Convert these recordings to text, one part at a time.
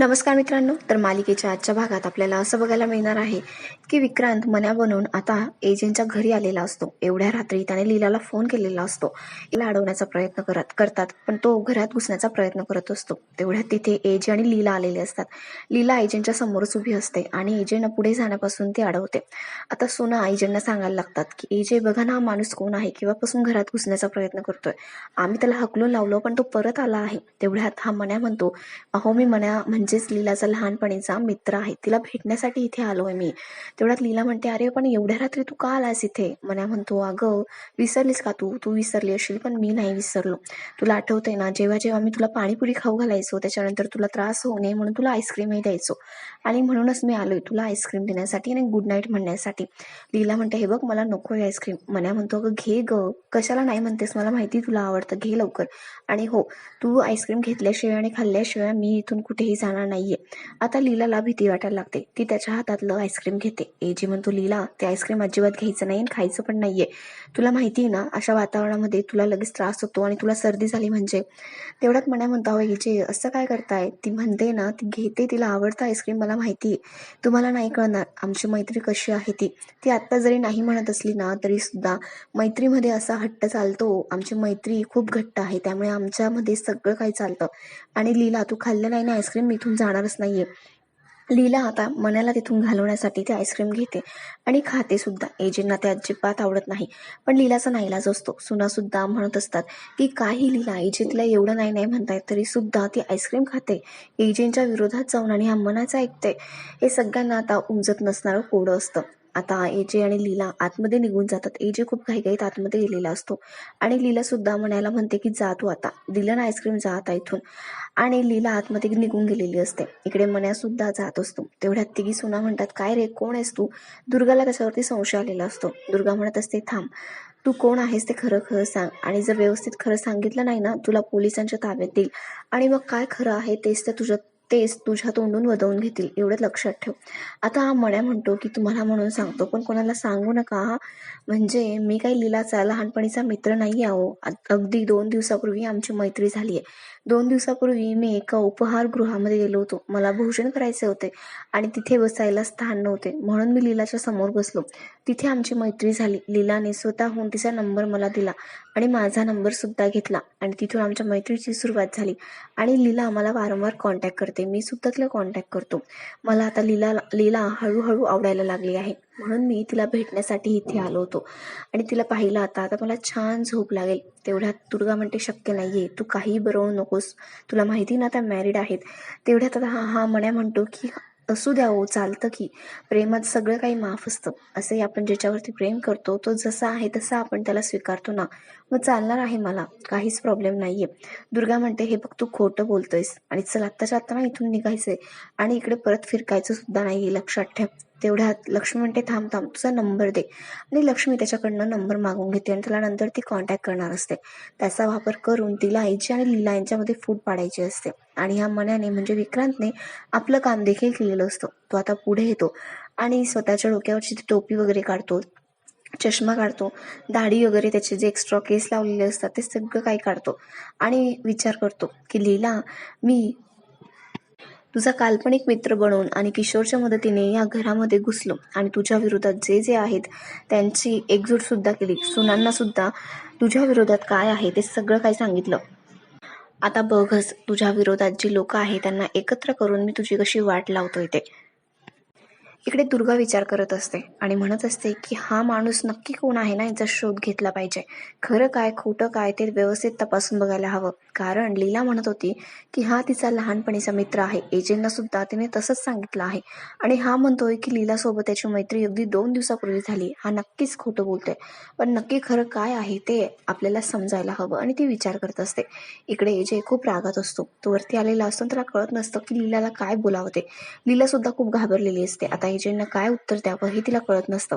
नमस्कार मित्रांनो तर मालिकेच्या आजच्या भागात आपल्याला असं बघायला मिळणार आहे की विक्रांत मन्या बनून आता एजंटच्या घरी आलेला असतो. एवढ्या रात्री त्याने लीलाला फोन केलेला असतो. तिला अडवण्याचा प्रयत्न करत करतात पण तो घरात घुसण्याचा प्रयत्न करत असतो. तेवढ्यात तिथे एजे आणि लीला आलेले असतात. लीला एजंटच्या समोरच उभी असते आणि एजंट पुढे जाण्यापासून ती अडवते. आता सोना एजंटना सांगायला लागतात की एजे बघा ना हा माणूस कोण आहे? किंवापासून घरात घुसण्याचा प्रयत्न करतोय? आम्ही त्याला हकलून लावलो पण तो परत आला आहे. तेवढ्यात हा मन्या म्हणतो अहो मी मन्या म्हणजे म्हणजेच लीलाचा लहानपणीचा मित्र आहे. तिला भेटण्यासाठी इथे आलोय मी. तेवढ्यात लीला म्हणते अरे पण एवढ्या रात्री तू का आलास इथे? मना म्हणतो अगं विसरलीस का तू? तू विसरली असेल पण मी नाही विसरलो. तुला आठवतंय ना जेव्हा जेव्हा मी तुला पाणीपुरी खाऊ घालायचो त्याच्यानंतर तुला त्रास होऊ नये म्हणून तुला आईस्क्रीमही द्यायचो. आणि म्हणूनच मी आलोय तुला आईस्क्रीम देण्यासाठी आणि गुड नाईट म्हणण्यासाठी. लीला म्हणते हे बघ मला नको आहे आईस्क्रीम. मना म्हणतो अगं घे ग. कशाला नाही म्हणतेस? मला माहिती तुला आवडतं. घे लवकर. आणि हो तू आईस्क्रीम घेतल्याशिवाय आणि खाल्ल्याशिवाय मी इथून कुठेही जाणार नाहीये. आता लीलाला भीती वाटायला लागते. ती त्याच्या हातातलं आईस्क्रीम घेते. ए जी म्हणतो लीला ते आईस्क्रीम अजिबात घ्यायचं नाही आणि खायचं पण नाहीये. तुला माहिती आहे ना अशा वातावरणामध्ये तुला लगेच त्रास होतो आणि तुला सर्दी झाली म्हणजे? तेवढ्यात मन्या म्हणतो अहो जे असं काय करताय? ती म्हणते ना ती घेते तिला आवडतं आईस्क्रीम मला माहिती तुम्हाला नाही कळणार आमची मैत्री कशी आहे ती. ती आत्ता जरी नाही म्हणत असली ना तरी सुद्धा मैत्रीमध्ये असा हट्ट चालतो. आमची मैत्री खूप घट्ट आहे त्यामुळे आमच्यामध्ये सगळं काही चालतं. आणि लीला तू खाल्लं नाही ना आईस्क्रीम मी तिथून जाणारच नाहीये. लीला आता मनाला तिथून घालवण्यासाठी ती आईस्क्रीम घेते आणि खाते सुद्धा. एजींना ते अजिबात आवडत नाही. पण लीलाचा नाईलाज असतो. सुना सुद्धा म्हणत असतात की काही लीला एजी तिला एवढं नाही नाही म्हणतायत तरी सुद्धा ती आईस्क्रीम खाते. एजींच्या विरोधात जाऊन आणि हा मनाचं ऐकते. हे सगळ्यांना आता उमजत नसणारं कोडं असतं. आता एजे आणि लीला आतमध्ये निघून जातात. एजे खूप घाईघाईत आतमध्ये गेलेला असतो. आणि लीला सुद्धा म्हणायला म्हणते की जा तू आता. दिलं ना आईस्क्रीम जा आता इथून. आणि लीला आतमध्ये निघून गेलेली असते. इकडे मन्या सुद्धा जात असतो. तेवढ्यात तिघी सुना म्हणतात काय रे कोण आहेस तू? दुर्गाला त्याच्यावरती संशय आलेला असतो. दुर्गा म्हणत असते थांब. तू कोण आहेस ते खरं खरं सांग. आणि जर व्यवस्थित खरं सांगितलं नाही ना तुला पोलिसांच्या ताब्यात देईल. आणि मग काय खरं आहे तेच तर तुझ्या तेच तुझ्या तोंडून वदवून घेतील एवढं लक्षात ठेव. आता हा मण्या म्हणतो की तुम्हाला म्हणून सांगतो पण कोणाला सांगू नका म्हणजे मी काही लीलाचा लहानपणीचा मित्र नाही आहो अगदी दोन दिवसापूर्वी आमची मैत्री झाली आहे. दोन दिवसापूर्वी मी एका उपहारगृहामध्ये गेलो होतो. मला भोजन करायचे होते आणि तिथे बसायला स्थान नव्हते. म्हणून मी लीलाच्या समोर बसलो. तिथे आमची मैत्री झाली. लीलाने स्वतःहून तिचा नंबर मला दिला. आणि माझा नंबर सुद्धा घेतला. आणि तिथून आमच्या मैत्रीची सुरुवात झाली. आणि लीला आम्हाला वारंवार कॉन्टॅक्ट करते. मी सुद्धा तिला कॉन्टॅक्ट करतो. मला आता लीला लीला हळूहळू आवडायला लागली आहे. म्हणून मी तिला भेटण्यासाठी इथे आलो होतो. आणि तिला पाहिलं आता आता मला छान झोप लागेल. तेवढ्यात दुर्गा म्हणते शक्य नाहीये. तू काही बरवू नकोस तुला माहिती ना त्या मॅरिड आहेत. तेवढ्यात आता हा हा मण्या म्हणतो की असू द्या हो चालतं की. प्रेमात सगळं काही माफ असतं. असे आपण ज्याच्यावरती प्रेम करतो तो जसा आहे तसा आपण त्याला स्वीकारतो ना. मग चालणार आहे मला. काहीच प्रॉब्लेम नाहीये. दुर्गा म्हणते हे बघ तू खोटं बोलतोयस. आणि चल आत्ताच्या आत्ता ना इथून निघायचंय. आणि इकडे परत फिरकायचं सुद्धा नाही लक्षात ठेव. तेवढ्यात लक्ष्मी म्हणते थांब थांब तुझा नंबर दे. आणि लक्ष्मी त्याच्याकडनं नंबर मागून घेते आणि त्याला नंतर ती कॉन्टॅक्ट करणार असते. त्याचा वापर करून तिला आईची आणि लीला यांच्यामध्ये फूट पाडायची असते. आणि ह्या मनाने म्हणजे विक्रांतने आपलं काम देखील केलेलं असतं. तो आता पुढे येतो आणि स्वतःच्या डोक्यावरची ती टोपी वगैरे काढतो चष्मा काढतो दाढी वगैरे त्याचे जे एक्स्ट्रा केस लावलेले असतात ते सगळं काही काढतो आणि विचार करतो की लीला मी तुझा काल्पनिक मित्र बनवून आणि किशोरच्या मदतीने या घरामध्ये घुसलो आणि तुझ्या विरोधात जे जे आहेत त्यांची एकजूट सुद्धा केली. सुनांना सुद्धा तुझ्या विरोधात काय आहे ते सगळं काही सांगितलं. आता बघच तुझ्या विरोधात जी लोक आहेत त्यांना एकत्र करून मी तुझी कशी वाट लावतोय ते. इकडे दुर्गा विचार करत असते आणि म्हणत असते की हा माणूस नक्की कोण आहे ना याचा शोध घेतला पाहिजे. खरं काय खोटं काय ते व्यवस्थित तपासून बघायला हवं. कारण लीला म्हणत होती की हा तिचा लहानपणीचा मित्र आहे. एजेंना सुद्धा तिने तसंच सांगितलं आहे. आणि हा म्हणतोय की लीला सोबत त्याची मैत्री अगदी दोन दिवसापूर्वी झाली. हा नक्कीच खोटं बोलतोय. पण नक्की खरं काय आहे ते आपल्याला समजायला हवं. आणि ती विचार करत असते. इकडे एजे खूप रागात असतो. तो वरती आलेला असतो त्याला कळत नसतं की लीलाला काय बोलावते लीला सुद्धा खूप घाबरलेली असते. आता एजेंना काय उत्तर द्यावं हे तिला कळत नसतं.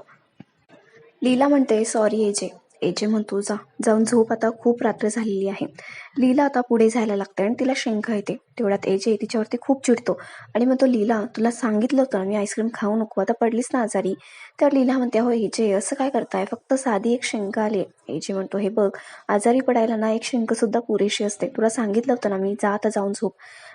लीला म्हणते सॉरी एजे एजे म्हणतो जा जाऊन झोप आता खूप रात्र झालेली आहे. लीला आता पुढे जायला लागते आणि तिला शंका येते. तेवढ्यात एजे तिच्यावरती खूप चिडतो आणि म्हणतो लीला तुला सांगितलं होतं ना मी आईस्क्रीम खाऊ नको आता पडलीस ना आजारी. तर लीला म्हणते हो एजे असं काय करताय? फक्त साधी एक शंका आली. एजे म्हणतो हे बघ आजारी पडायला ना एक शिंक सुद्धा पुरेशी असते. तुला सांगितलं होतं ना मी जा आता जाऊन झोप.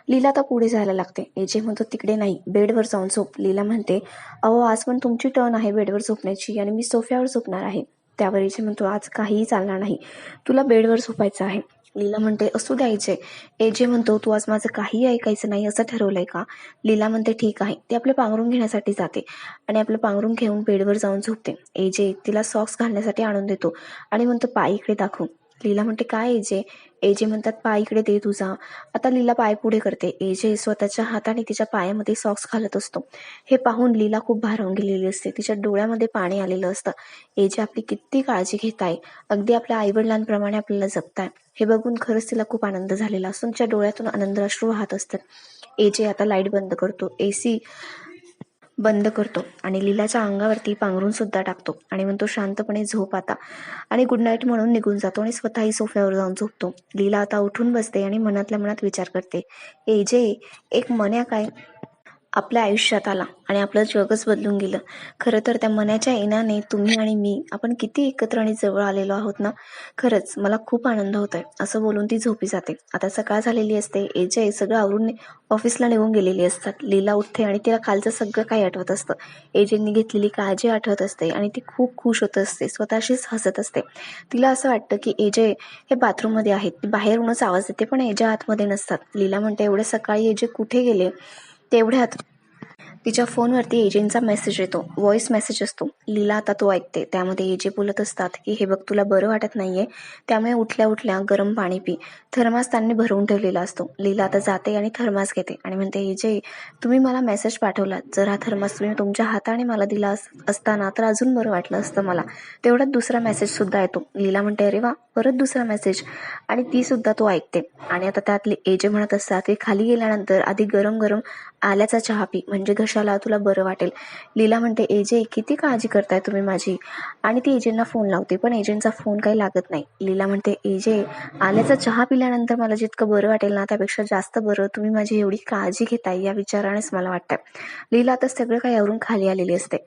लीला आता पुढे जायला लागते. एजे म्हणतो तिकडे नाही बेडवर जाऊन झोप. लीला म्हणते अहो आज पण तुमची टर्न आहे बेडवर झोपण्याची आणि मी सोफ्यावर झोपणार आहे. त्यावर एजे म्हणतो आज काहीही चालणार नाही. तुला बेडवर झोपायचं आहे. लीला म्हणते असू द्यायचे एजे म्हणतो तू आज माझं काही ऐकायचं नाही असं ठरवलंय का? लीला म्हणते ठीक आहे. ती आपलं पांघरून घेण्यासाठी जाते आणि आपलं पांघरून घेऊन बेडवर जाऊन झोपते. एजे तिला सॉक्स घालण्यासाठी आणून देतो आणि म्हणतो पाय इकडे दाखवून लीला म्हणते काय एजे एजे म्हणतात पाय इकडे दे तुझा. आता लीला पाय पुढे करते. एजे स्वतःच्या हाताने तिच्या पायामध्ये सॉक्स घालत असतो. हे पाहून लीला खूप भारावून गेलेली असते. तिच्या डोळ्यामध्ये पाणी आलेलं असतं. एजे आपली किती काळजी घेत आहे. अगदी आपल्या आईवडिलांप्रमाणे आपल्याला जगताय हे बघून खरंच तिला खूप आनंद झालेला असतो तिच्या डोळ्यातून आनंद अश्रू वाहत असतात. एजे आता लाइट बंद करतो. एसी बंद करतो आणि लीलाच्या अंगावरती पांघरून सुद्धा टाकतो. आणि म्हणतो शांतपणे झोप आता. आणि गुड नाईट म्हणून निघून जातो आणि स्वतःही सोफ्यावर जाऊन झोपतो. लीला आता उठून बसते आणि मनातल्या मनात विचार करते. ए जे एक मन्या काय? आपल्या आयुष्यात आला आणि आपलं जगच बदलून गेलं. खरं तर त्या मनाच्या येण्याने तुम्ही आणि मी आपण किती एकत्र आणि जवळ आलेलो आहोत ना? खरंच मला खूप आनंद होत आहे असं बोलून ती झोपी जाते. आता सकाळ झालेली असते एजय सगळं आवरून ऑफिसला निघून गेलेली असतात. लीला उठते आणि तिला कालचं सगळं काही आठवत असतं. एजेंनी घेतलेली काळजी आठवत असते आणि ती खूप खुश होत असते स्वतःशीच हसत असते. तिला असं वाटतं की एजय हे बाथरूममध्ये आहेत ती बाहेरूनच आवाज देते पण एजय आतमध्ये नसतात. लीला म्हणते एवढ्या सकाळी एजय कुठे गेले? तेवढ्यात तिच्या फोनवरती एजेंटचा मेसेज येतो व्हॉइस मेसेज असतो. लीला आता तो ऐकते त्यामध्ये एजे बोलत असतात की हे बघ तुला बरं वाटत नाहीये त्यामुळे उठल्या उठल्या गरम पाणी पी. थर्मास त्यांनी भरवून ठेवलेला असतो. लीला आता जाते आणि थर्मास घेते आणि म्हणते एजे तुम्ही मला मेसेज पाठवला जर हा थर्मास तुम्ही तुमच्या हाताने मला दिला असताना तर अजून बरं वाटलं असतं मला. तेवढ्यात दुसरा मेसेज सुद्धा येतो. लीला म्हणते अरे वा परत दुसरा मेसेज आणि ती सुद्धा तो ऐकते. आणि आता त्यातले एजे म्हणत असतात की खाली गेल्यानंतर आधी गरम गरम आल्याचा चहा पी म्हणजे घशाला तुला बरं वाटेल? लीला म्हणते एजे किती काळजी करताय तुम्ही माझी? आणि ती एजेंना फोन लावते पण एजंटचा फोन काही लागत नाही. लीला म्हणते एजे आल्याचा चहा पिल्यानंतर मला जितकं बरं वाटेल ना त्यापेक्षा जास्त बरं तुम्ही माझी एवढी काळजी घेताय या विचारानेच मला वाटतंय. लीला आता सगळं काही आवरून खाली आलेली असते.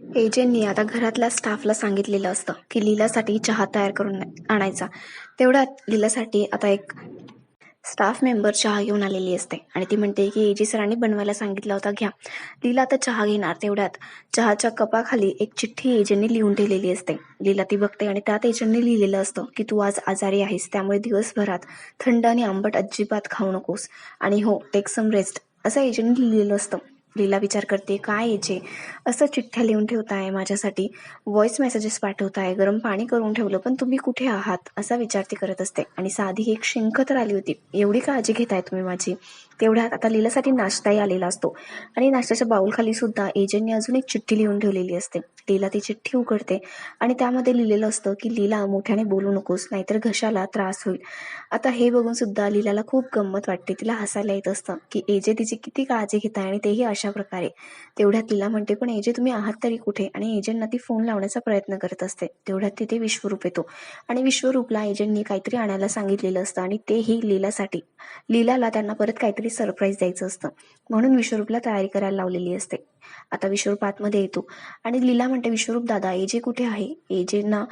एजेंटनी आता घरातल्या स्टाफला सांगितलेलं असतं की लीलासाठी चहा तयार करून आणायचा. तेवढ्यात लीलासाठी आता एक स्टाफ मेंबर चहा घेऊन आलेली असते. आणि ती म्हणते की एजी सरांनी बनवायला सांगितला होता घ्या. लीला आता चहा घेणार तेवढ्यात. चहाच्या कपाखाली एक चिठ्ठी एजंटने लिहून ठेवलेली असते. लीला ती बघते आणि त्यात एजंटने लिहिलेलं असतं की तू आज आजारी आहेस. त्यामुळे दिवसभरात थंड आणि आंबट अजिबात खाऊ नकोस. आणि हो टेक सम रेस्ट असं एजंटने लिहिलेलं असतं. लीला विचार करते काय याचे असं चिठ्ठ्या लिहून ठेवताय माझ्यासाठी. व्हॉइस मेसेजेस पाठवताय गरम पाणी करून ठेवलं पण तुम्ही कुठे आहात? असा विचार ती करत असते. आणि साधी एक शिंक तर आली होती. एवढी काळजी घेताय तुम्ही माझी. तेवढ्यात आता लीलासाठी नाश्ताही आलेला असतो. आणि नाश्त्याच्या बाऊलखाली सुद्धा एजंटने अजून एक चिठ्ठी लिहून ठेवलेली असते. लीला ती चिठ्ठी उघडते आणि त्यामध्ये लिहिलेलं असतं की लीला मोठ्याने बोलू नकोस नाहीतर घशाला त्रास होईल. आता हे बघून सुद्धा लीलाला खूप गंमत वाटते. तिला हसायला येत असतं की एजे तिची किती काळजी घेत आहे आणि तेही अशा प्रकारे. तेवढ्यात लीला म्हणते पण एजे तुम्ही आहात तरी कुठे? आणि एजंटना ती फोन लावण्याचा प्रयत्न करत असते. तेवढ्यात तिथे विश्वरूप येतो. आणि विश्वरूपला एजंटनी काहीतरी आणायला सांगितलेलं असतं आणि तेही लीलासाठी. लीलाला त्यांना परत काहीतरी सरप्राईज द्यायचं असतं. म्हणून विश्वरूपला तयारी करायला लावलेली असते. आता विश्वरूप आतमध्ये येतो. आणि लीला म्हणते विश्वरूप दादा एजे कुठे आहे? एजेंना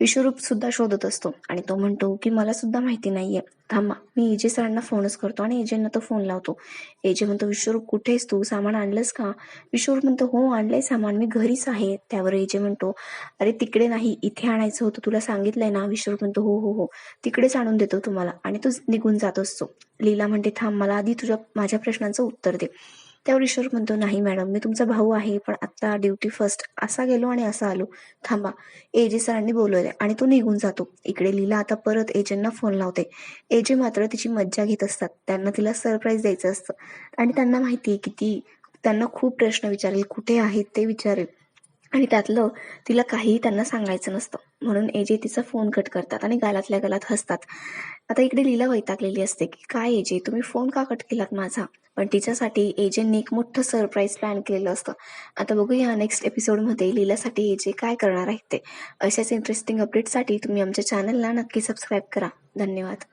विश्वरूप सुद्धा शोधत असतो. आणि तो म्हणतो की मला सुद्धा माहिती नाहीये. थांबा मी एजे सरांना फोनच करतो आणि एजेंना तो फोन लावतो. एजे म्हणतो विश्वरूप कुठेस तू? सामान आणलंस का? विश्वरूप म्हणतो हो आणलंय सामान. मी घरीच आहे. त्यावर एजे म्हणतो अरे तिकडे नाही इथे आणायचं होतं तुला सांगितलंय ना? विश्वरूप म्हणतो हो हो हो. तिकडेच आणून देतो तुम्हाला. आणि तो निघून जात असतो. लीला म्हणते थांब मला आधी तुझ्या माझ्या प्रश्नांचं उत्तर दे. त्यावर ईश्वर म्हणतो नाही मॅडम मी तुमचा भाऊ आहे पण आत्ता ड्युटी फर्स्ट असा गेलो आणि असा आलो. थांबा एजे सरांनी बोलवले आणि तो निघून जातो. इकडे लीला आता परत एजेंना फोन लावते. एजे मात्र तिची मज्जा घेत असतात. त्यांना तिला सरप्राईज द्यायचं असतं. आणि त्यांना माहिती आहे की ती त्यांना खूप प्रश्न विचारेल कुठे आहेत ते विचारेल. आणि त्यातलं तिला काहीही त्यांना सांगायचं नसतं. म्हणून एजे तिचा फोन कट करतात आणि गालातल्या गालात हसतात. आता इकडे लीला वैतागलेली असते की काय एजे तुम्ही फोन का कट केलात माझा? पण तिच्यासाठी एजेंनी एक मोठं सरप्राईज प्लॅन केलेलं असतं. आता बघूया नेक्स्ट एपिसोडमध्ये लीलासाठी एजे काय करणार आहेत ते. अशाच इंटरेस्टिंग अपडेटसाठी तुम्ही आमच्या चॅनलला नक्की सबस्क्राईब करा. धन्यवाद.